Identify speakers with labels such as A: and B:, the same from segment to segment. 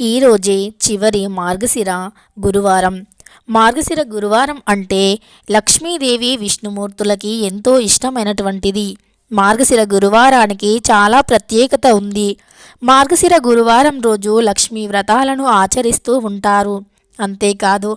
A: ఈరోజే చివరి మార్గశిర గురువారం. మార్గశిర గురువారం అంటే లక్ష్మీదేవి విష్ణుమూర్తులకి ఎంతో ఇష్టమైనటువంటిది. మార్గశిర గురువారానికి చాలా ప్రత్యేకత ఉంది. మార్గశిర గురువారం రోజు లక్ష్మీ వ్రతాలను ఆచరిస్తూ ఉంటారు. అంతేకాదు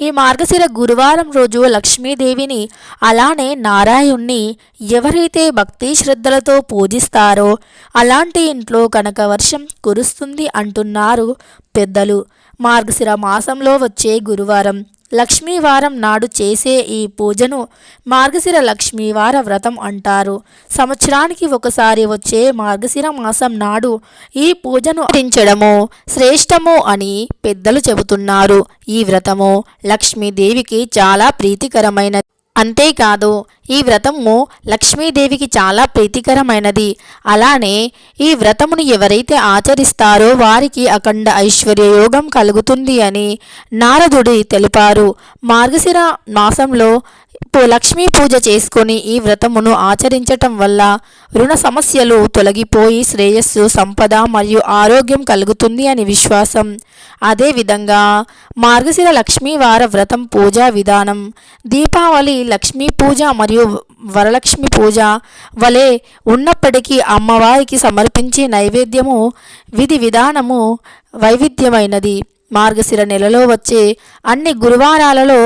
A: ఈ మార్గశిర గురువారం రోజు లక్ష్మీదేవిని అలానే నారాయణ్ణి ఎవరైతే భక్తి శ్రద్ధలతో పూజిస్తారో అలాంటి ఇంట్లో కనుక వర్షం కురుస్తుంది అంటున్నారు పెద్దలు. మార్గశిర మాసంలో వచ్చే గురువారం లక్ష్మీవారం నాడు చేసే ఈ పూజను మార్గశిర లక్ష్మీవార వ్రతం అంటారు. సంవత్సరానికి ఒకసారి వచ్చే మార్గశిర మాసం నాడు ఈ పూజను అర్చించడము శ్రేష్టము అని పెద్దలు చెబుతున్నారు. ఈ వ్రతము లక్ష్మీదేవికి చాలా ప్రీతికరమైనది. అంతేకాదు ఈ వ్రతము లక్ష్మీదేవికి చాలా ప్రీతికరమైనది. అలానే ఈ వ్రతమును ఎవరైతే ఆచరిస్తారో వారికి అఖండ ఐశ్వర్య యోగం కలుగుతుంది అని నారదుడి తెలిపారు. మార్గశిర మాసంలో లక్ష్మీ పూజ చేసుకొని ఈ వ్రతమును ఆచరించటం వల్ల రుణ సమస్యలు తొలగిపోయి శ్రేయస్సు సంపద మరియు ఆరోగ్యం కలుగుతుంది అని విశ్వాసం. అదేవిధంగా మార్గశిర లక్ష్మీవార వ్రతం పూజా విధానం దీపావళి లక్ష్మీ పూజ మరియు వరలక్ష్మి పూజ వలె ఉన్నప్పటికీ అమ్మవారికి సమర్పించే నైవేద్యము విధి విధానము వైవిధ్యమైనది. మార్గశిర నెలలో వచ్చే అన్ని గురువారాలలో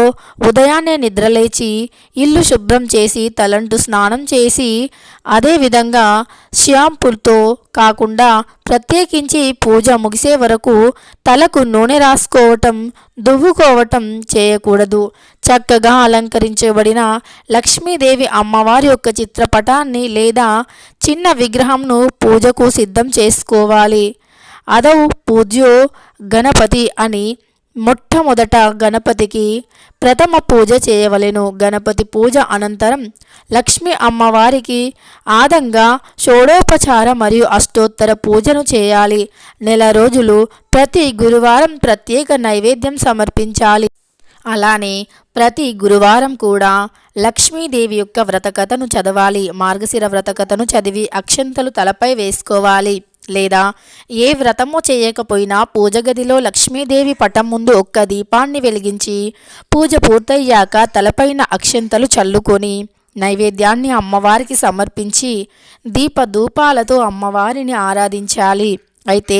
A: ఉదయాన్నే నిద్రలేచి ఇల్లు శుభ్రం చేసి తలంటు స్నానం చేసి అదేవిధంగా షాంపూతో కాకుండా ప్రత్యేకించి పూజ ముగిసే వరకు తలకు నూనె రాసుకోవటం దువ్వుకోవటం చేయకూడదు. చక్కగా అలంకరించబడిన లక్ష్మీదేవి అమ్మవారి యొక్క చిత్రపటాన్ని లేదా చిన్న విగ్రహంను పూజకు సిద్ధం చేసుకోవాలి. అదౌ పూజ్యో గణపతి అని మొట్టమొదట గణపతికి ప్రథమ పూజ చేయవలెను. గణపతి పూజ అనంతరం లక్ష్మి అమ్మవారికి ఆదంగా షోడోపచార మరియు అష్టోత్తర పూజను చేయాలి. నెల రోజులు ప్రతి గురువారం ప్రత్యేక నైవేద్యం సమర్పించాలి. అలానే ప్రతి గురువారం కూడా లక్ష్మీదేవి యొక్క వ్రతకథను చదవాలి. మార్గశిర వ్రతకథను చదివి అక్షంతలు తలపై వేసుకోవాలి. లేదా ఏ వ్రతము చేయకపోయినా పూజ గదిలో లక్ష్మీదేవి పటం ముందు ఒక్క దీపాన్ని వెలిగించి పూజ పూర్తయ్యాక తలపైన అక్షంతలు చల్లుకొని నైవేద్యాన్ని అమ్మవారికి సమర్పించి దీప ధూపాలతో అమ్మవారిని ఆరాధించాలి. అయితే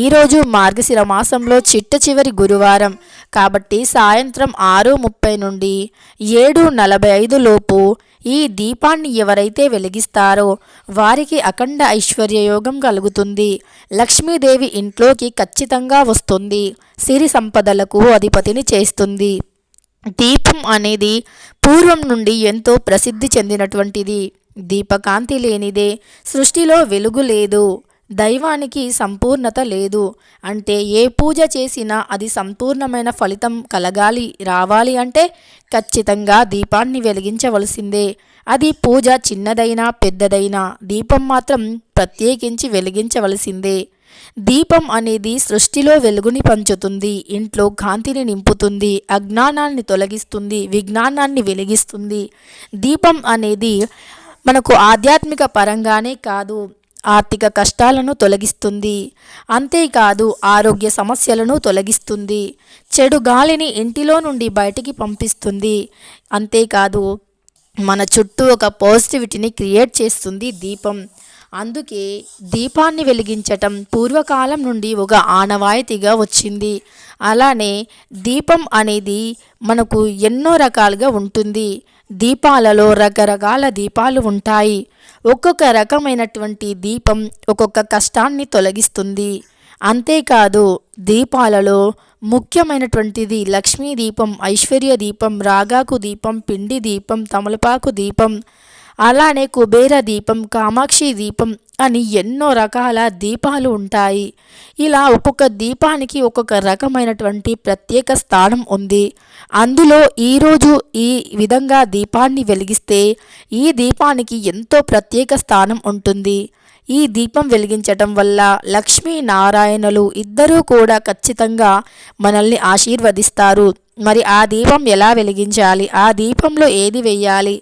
A: ఈరోజు మార్గశిర మాసంలో చిట్ట చివరి గురువారం. కాబట్టి సాయంత్రం ఆరు ముప్పై నుండి ఏడు నలభై ఐదు లోపు ఈ దీపాన్ని ఎవరైతే వెలిగిస్తారో వారికి అఖండ ఐశ్వర్యయోగం కలుగుతుంది. లక్ష్మీదేవి ఇంట్లోకి ఖచ్చితంగా వస్తుంది. సిరి సంపదలకు అధిపతిని చేస్తుంది. దీపం అనేది పూర్వం నుండి ఎంతో ప్రసిద్ధి చెందినటువంటిది. దీపకాంతి లేనిదే సృష్టిలో వెలుగు లేదు. దైవానికి సంపూర్ణత లేదు. అంటే ఏ పూజ చేసినా అది సంపూర్ణమైన ఫలితం కలగాలి రావాలి అంటే ఖచ్చితంగా దీపాన్ని వెలిగించవలసిందే. అది పూజ చిన్నదైనా పెద్దదైనా దీపం మాత్రం ప్రత్యేకించి వెలిగించవలసిందే. దీపం అనేది సృష్టిలో వెలుగుని పంచుతుంది ఇంట్లో కాంతిని నింపుతుంది అజ్ఞానాన్ని తొలగిస్తుంది విజ్ఞానాన్ని వెలిగిస్తుంది. దీపం అనేది మనకు ఆధ్యాత్మిక పరంగానే కాదు ఆర్థిక కష్టాలను తొలగిస్తుంది. అంతేకాదు ఆరోగ్య సమస్యలను తొలగిస్తుంది. చెడు గాలిని ఇంటిలో నుండి బయటికి పంపిస్తుంది. అంతేకాదు మన చుట్టూ ఒక పాజిటివిటీని క్రియేట్ చేస్తుంది దీపం. అందుకే దీపాన్ని వెలిగించటం పూర్వకాలం నుండి ఒక ఆనవాయితీగా వచ్చింది. అలానే దీపం అనేది మనకు ఎన్నో రకాలుగా ఉంటుంది. దీపాలలో రకరకాల దీపాలు ఉంటాయి. ఒక్కొక్క రకమైనటువంటి దీపం ఒక్కొక్క కష్టాన్ని తొలగిస్తుంది. అంతేకాదు దీపాలలో ముఖ్యమైనటువంటిది లక్ష్మీ దీపం ఐశ్వర్య దీపం రాగాకు దీపం పిండి దీపం తమలపాకు దీపం అలానే కుబేర దీపం కామాక్షి దీపం అని ఎన్నో రకాల దీపాలు ఉంటాయి. ఇలా ఒక్కొక్క దీపానికి ఒక్కొక్క రకమైనటువంటి ప్రత్యేక స్థానం ఉంది. అందులో ఈరోజు ఈ విధంగా దీపాన్ని వెలిగిస్తే ఈ దీపానికి ఎంతో ప్రత్యేక స్థానం ఉంటుంది. ఈ దీపం వెలిగించటం వల్ల లక్ష్మీ నారాయణులు ఇద్దరూ కూడా ఖచ్చితంగా మనల్ని ఆశీర్వదిస్తారు. మరి ఆ దీపం ఎలా వెలిగించాలి? ఆ దీపంలో ఏది వెయ్యాలి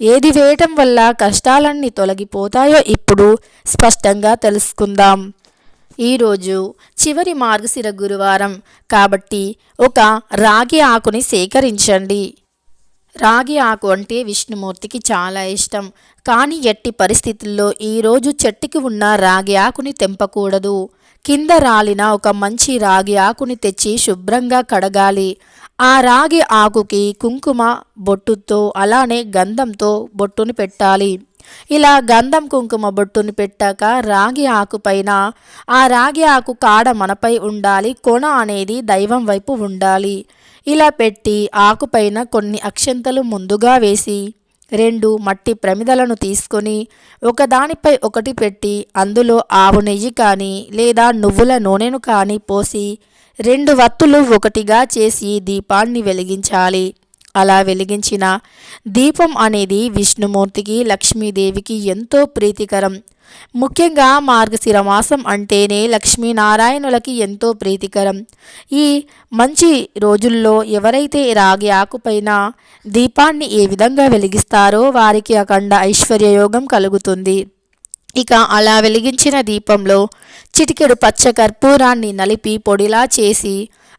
A: ఏది వేయటం వల్ల కష్టాలన్నీ తొలగిపోతాయో ఇప్పుడు స్పష్టంగా తెలుసుకుందాం. ఈరోజు చివరి మార్గశిర గురువారం. కాబట్టి ఒక రాగి ఆకుని సేకరించండి. రాగి ఆకు అంటే విష్ణుమూర్తికి చాలా ఇష్టం. కానీ ఎట్టి పరిస్థితుల్లో ఈరోజు చెట్టుకి ఉన్న రాగి ఆకుని తెంపకూడదు. కింద రాలిన ఒక మంచి రాగి ఆకుని తెచ్చి శుభ్రంగా కడగాలి. ఆ రాగి ఆకుకి కుంకుమ బొట్టుతో అలానే గంధంతో బొట్టుని పెట్టాలి. ఇలా గంధం కుంకుమ బొట్టుని పెట్టాక రాగి ఆకు పైన ఆ రాగి ఆకు కాడ మనపై ఉండాలి కొన అనేది దైవం వైపు ఉండాలి. ఇలా పెట్టి ఆకుపైన కొన్ని అక్షంతలు ముందుగా వేసి రెండు మట్టి ప్రమిదలను తీసుకొని ఒకదానిపై ఒకటి పెట్టి అందులో ఆవు నెయ్యి కానీ లేదా నువ్వుల నూనెను కానీ పోసి రెండు వత్తులు ఒకటిగా చేసి దీపాన్ని వెలిగించాలి. అలా వెలిగించిన దీపం అనేది విష్ణుమూర్తికి లక్ష్మీదేవికి ఎంతో ప్రీతికరం. ముఖ్యంగా మార్గశిర మాసం అంటేనే లక్ష్మీనారాయణులకి ఎంతో ప్రీతికరం. ఈ మంచి రోజుల్లో ఎవరైతే రాగి ఆకుపైన దీపాన్ని ఏ విధంగా వెలిగిస్తారో వారికి అఖండ ఐశ్వర్యయోగం కలుగుతుంది. ఇక అలా వెలిగించిన దీపంలో చిటికెడు పచ్చ కర్పూరాన్ని నలిపి పొడిలా చేసి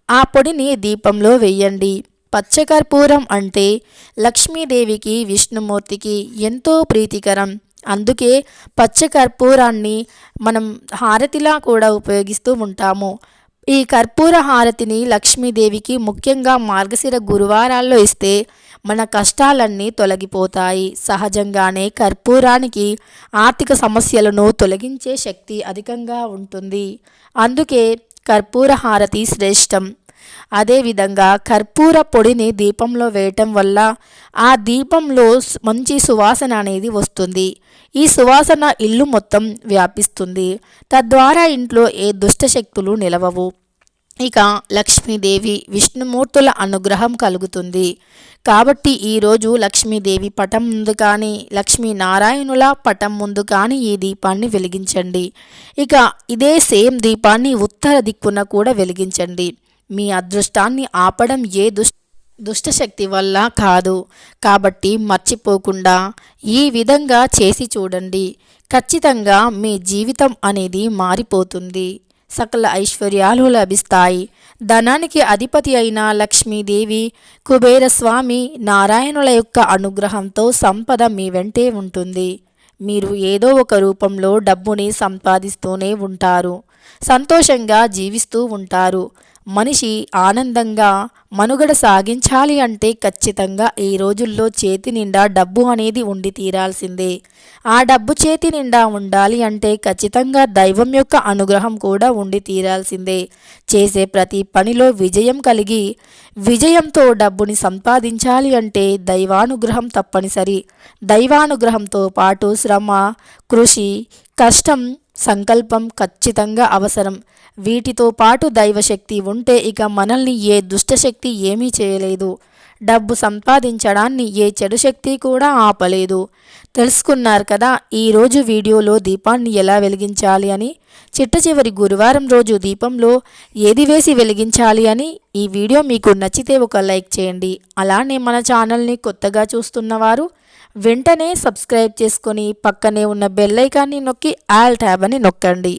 A: ఆ పొడిని దీపంలో వెయ్యండి పచ్చకర్పూరం అంటే లక్ష్మీదేవికి విష్ణుమూర్తికి ఎంతో ప్రీతికరం. అందుకే పచ్చకర్పూరాన్ని మనం హారతిలా కూడా ఉపయోగిస్తూ ఉంటాము. ఈ కర్పూర హారతిని లక్ష్మీదేవికి ముఖ్యంగా మార్గశిర గురువారాల్లో ఇస్తే మన కష్టాలన్నీ తొలగిపోతాయి. సహజంగానే కర్పూరానికి ఆర్థిక సమస్యలను తొలగించే శక్తి అధికంగా ఉంటుంది. అందుకే కర్పూర హారతి శ్రేష్టం. అదేవిధంగా కర్పూర పొడిని దీపంలో వేయటం వల్ల ఆ దీపంలో మంచి సువాసన అనేది వస్తుంది. ఈ సువాసన ఇల్లు మొత్తం వ్యాపిస్తుంది. తద్వారా ఇంట్లో ఏ దుష్టశక్తులు నిలవవు. ఇక లక్ష్మీదేవి విష్ణుమూర్తుల అనుగ్రహం కలుగుతుంది. కాబట్టి ఈరోజు లక్ష్మీదేవి పటం ముందు కానీ లక్ష్మీనారాయణుల పటం ముందు కానీ ఈ దీపాన్ని వెలిగించండి. ఇక ఇదే సేమ్ దీపాన్ని ఉత్తర దిక్కున కూడా వెలిగించండి. మీ అదృష్టాన్ని ఆపడం ఏ దుష్ దుష్టశక్తి వల్ల కాదు. కాబట్టి మర్చిపోకుండా ఈ విధంగా చేసి చూడండి. ఖచ్చితంగా మీ జీవితం అనేది మారిపోతుంది. సకల ఐశ్వర్యాలు లభిస్తాయి. ధనానికి అధిపతి అయిన లక్ష్మీదేవి కుబేరస్వామి నారాయణుల యొక్క అనుగ్రహంతో సంపద మీ వెంటే ఉంటుంది. మీరు ఏదో ఒక రూపంలో డబ్బుని సంపాదిస్తూనే ఉంటారు. సంతోషంగా జీవిస్తూ ఉంటారు. మనిషి ఆనందంగా మనుగడ సాగించాలి అంటే ఖచ్చితంగా ఈ రోజుల్లో చేతి నిండా డబ్బు అనేది ఉండి తీరాల్సిందే. ఆ డబ్బు చేతి నిండా ఉండాలి అంటే ఖచ్చితంగా దైవం యొక్క అనుగ్రహం కూడా ఉండి తీరాల్సిందే. చేసే ప్రతి పనిలో విజయం కలిగి విజయంతో డబ్బుని సంపాదించాలి అంటే దైవానుగ్రహం తప్పనిసరి. దైవానుగ్రహంతో పాటు శ్రమ కృషి కష్టం సంకల్పం ఖచ్చితంగా అవసరం. వీటితో పాటు దైవశక్తి ఉంటే ఇక మనల్ని ఏ దుష్టశక్తి ఏమీ చేయలేదు. డబ్బు సంపాదించడాన్ని ఏ చెడు శక్తి కూడా ఆపలేదు. తెలుసుకున్నారు కదా ఈరోజు వీడియోలో దీపాన్ని ఎలా వెలిగించాలి అని? చిట్ట చివరి గురువారం రోజు దీపంలో ఏది వేసి వెలిగించాలి అని? ఈ వీడియో మీకు నచ్చితే ఒక లైక్ చేయండి. అలానే మన ఛానల్ని కొత్తగా చూస్తున్నవారు వెంటనే సబ్స్క్రైబ్ చేసుకొని పక్కనే ఉన్న బెల్ ఐకాన్ని నొక్కి ఆల్ ట్యాబ్ అని నొక్కండి.